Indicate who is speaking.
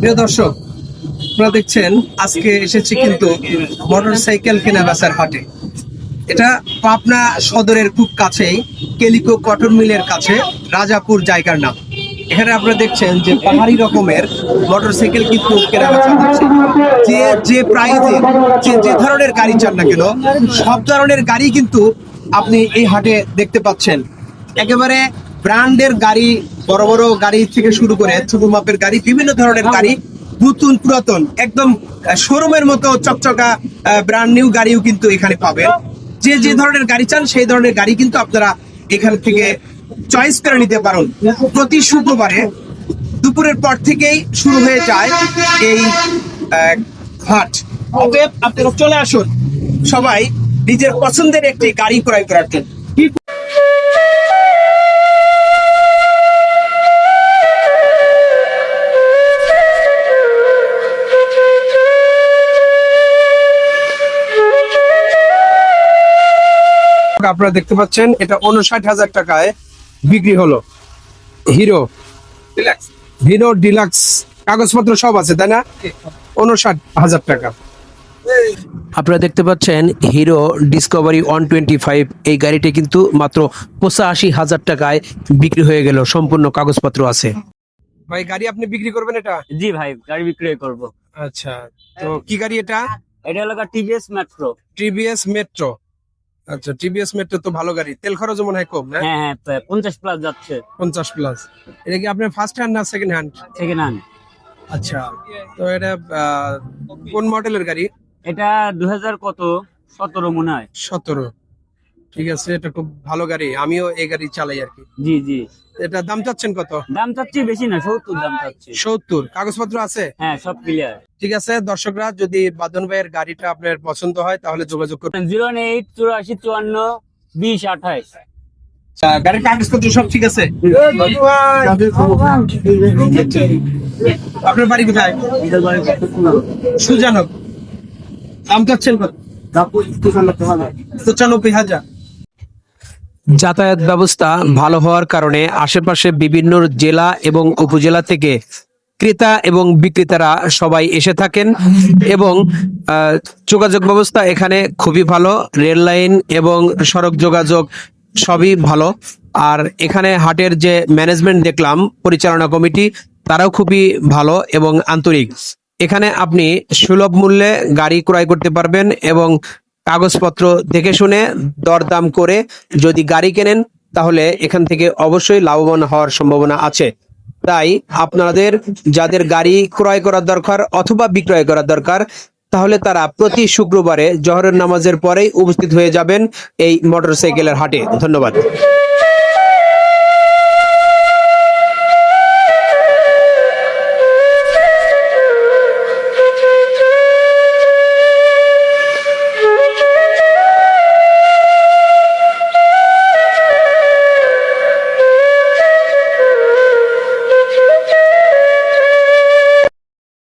Speaker 1: প্রিয় দর্শক, আপনারা দেখছেন, আজকে এসেছি কিন্তু মোটরসাইকেল কেনা বেচার হাটে। এটা পাবনা সদরের খুব কাছেই, কেলিকো কটন মিলের কাছে, রাজাপুর জায়গার নাম। এখানে আপনারা দেখছেন যে পাহাড়ি রকমের মোটরসাইকেল কিন্তু কেনা বেচা হচ্ছে। যে যে প্রাইজে যে যে ধরনের গাড়ি চান না কেন, সব ধরনের গাড়ি কিন্তু আপনি এই হাটে দেখতে পাচ্ছেন। একেবারে ব্র্যান্ডের গাড়ি বড় বড় গাড়ি থেকে শুরু করে ছোট মাপের গাড়ি বিভিন্ন ধরনের গাড়ি নতুন পুরাতন একদম শোরুমের মতো চকচকা ব্র্যান্ড নিউ গাড়িও কিন্তু এখানে পাবেন। যে যে ধরনের গাড়ি চান সেই ধরনের গাড়ি কিন্তু আপনারা এখান থেকে চয়েস করে নিতে পারেন। প্রতি শুক্রবারে দুপুরের পর থেকেই শুরু হয়ে যায় এই হাট অতএব আপনারা চলে আসুন। সবাই নিজের পছন্দের একটি গাড়ি ক্রয় করার জন্য। আপনারা দেখতে পাচ্ছেন এটা উনষাট হাজার টাকায় বিক্রি হলো। হিরো হিরো ডিলাক্স কাগজপত্র সব আছে তাই না? উনষাট হাজার টাকা।
Speaker 2: আপনারা দেখতে পাচ্ছেন Hero Discovery one twenty five এই গাড়িটি কিন্তু মাত্র পঁচাশি হাজার টাকায় বিক্রি হয়ে গেল সম্পূর্ণ কাগজপত্র আছে।
Speaker 1: ভাই গাড়ি আপনি বিক্রি করবেন এটা?
Speaker 3: জি ভাই গাড়ি বিক্রয় করব।
Speaker 1: আচ্ছা তো কি গাড়ি এটা?
Speaker 3: এটা হলো টিভিএস মেট্রো
Speaker 1: টিভিএস মেট্রো আচ্ছা টিভিএস মেট্রো তো ভালো গাড়ি। তেল খরচ মনে হয় কম না?
Speaker 3: হ্যাঁ হ্যাঁ পঞ্চাশ প্লাস যাচ্ছে।
Speaker 1: পঞ্চাশ প্লাস এটা কি আপনার ফার্স্ট হ্যান্ড না সেকেন্ড হ্যান্ড
Speaker 3: সেকেন্ড হ্যান্ড
Speaker 1: আচ্ছা তো এটা কোন মডেলের গাড়ি?
Speaker 3: এটা দু হাজার কত? সতেরো মনে হয়।
Speaker 1: সতেরো। ঠিক আছে এটা খুব ভালো গাড়ি। আমিও এই গাড়ি চালাই আর কি।
Speaker 3: জি জি।
Speaker 1: এটা দাম চাচ্ছেন কত?
Speaker 3: দাম চাচ্ছি বেশি না সত্তর দাম চাচ্ছি।
Speaker 1: সত্তর। কাগজপত্র আছে?
Speaker 3: হ্যাঁ সব ক্লিয়ার
Speaker 1: ঠিক আছে দর্শকরা যদি বাদন ভাইয়ের গাড়িটা আপনার পছন্দ হয় তাহলে যোগাযোগ করবেন
Speaker 3: জিরো এইট চুরাশি চুয়ান্ন বিশ আঠাইশ।
Speaker 1: আচ্ছা, গাড়ির কাগজপত্র সব ঠিক আছে? আপনার বাড়ি কোথায়? সুজানক। দাম চাচ্ছেন কত? পঁচানব্বই হাজার।
Speaker 2: যাতায়াত ব্যবস্থা ভালো হওয়ার কারণে আশেপাশে বিভিন্ন জেলা এবং উপজেলা থেকে ক্রেতা এবং বিক্রেতারা সবাই এসে থাকেন এবং যোগাযোগ ব্যবস্থা এখানে খুবই ভালো, রেল লাইন এবং সড়ক যোগাযোগ সবই ভালো। আর এখানে হাটের যে ম্যানেজমেন্ট দেখলাম, পরিচালনা কমিটি, তারাও খুবই ভালো এবং আন্তরিক। এখানে আপনি সুলভ মূল্যে গাড়ি ক্রয় করতে পারবেন এবং কাগজপত্র দেখে শুনে দরদাম করে যদি গাড়ি কেনেন, তাহলে এখান থেকে অবশ্যই লাভবান হওয়ার সম্ভাবনা আছে। তাই আপনাদের যাদের গাড়ি ক্রয় করার দরকার অথবা বিক্রয় করার দরকার, তাহলে তারা প্রতি শুক্রবারে জহরের নামাজের পরেই উপস্থিত হয়ে যাবেন এই মোটরসাইকেলের হাটে। ধন্যবাদ।